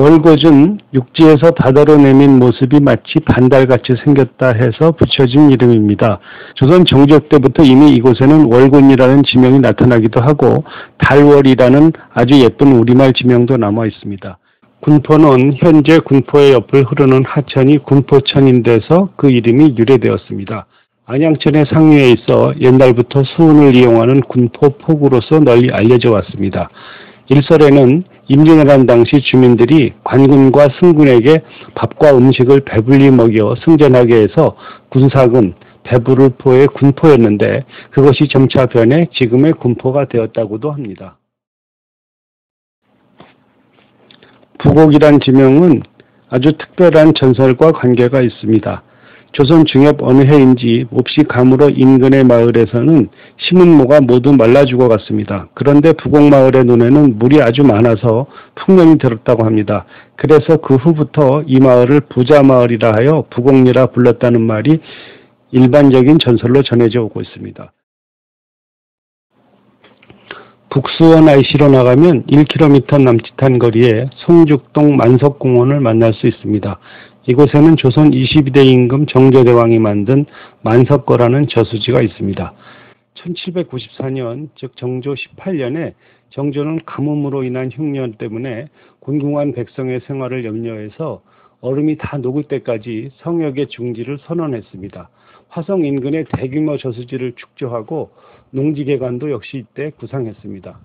월곶은 육지에서 바다로 내민 모습이 마치 반달같이 생겼다 해서 붙여진 이름입니다. 조선 정적 때부터 이미 이곳에는 월곶이라는 지명이 나타나기도 하고 달월이라는 아주 예쁜 우리말 지명도 남아 있습니다. 군포는 현재 군포의 옆을 흐르는 하천이 군포천인데서 그 이름이 유래되었습니다. 안양천의 상류에 있어 옛날부터 수운을 이용하는 군포 포구로서 널리 알려져 왔습니다. 일설에는 임진을 한 당시 주민들이 관군과 승군에게 밥과 음식을 배불리 먹여 승전하게 해서 군사군, 배부를 포의 군포였는데 그것이 점차 변해 지금의 군포가 되었다고도 합니다. 부곡이란 지명은 아주 특별한 전설과 관계가 있습니다. 조선 중엽 어느 해인지 몹시 가물어 인근의 마을에서는 심은 모가 모두 말라 죽어갔습니다. 그런데 부곡마을의 눈에는 물이 아주 많아서 풍년이 들었다고 합니다. 그래서 그 후부터 이 마을을 부자마을이라 하여 부곡리라 불렀다는 말이 일반적인 전설로 전해져 오고 있습니다. 북수원 IC로 나가면 1km 남짓한 거리에 송죽동 만석공원을 만날 수 있습니다. 이곳에는 조선 22대 임금 정조대왕이 만든 만석거라는 저수지가 있습니다. 1794년, 즉 정조 18년에 정조는 가뭄으로 인한 흉년 때문에 곤궁한 백성의 생활을 염려해서 얼음이 다 녹을 때까지 성역의 중지를 선언했습니다. 화성 인근의 대규모 저수지를 축조하고 농지개관도 역시 이때 구상했습니다.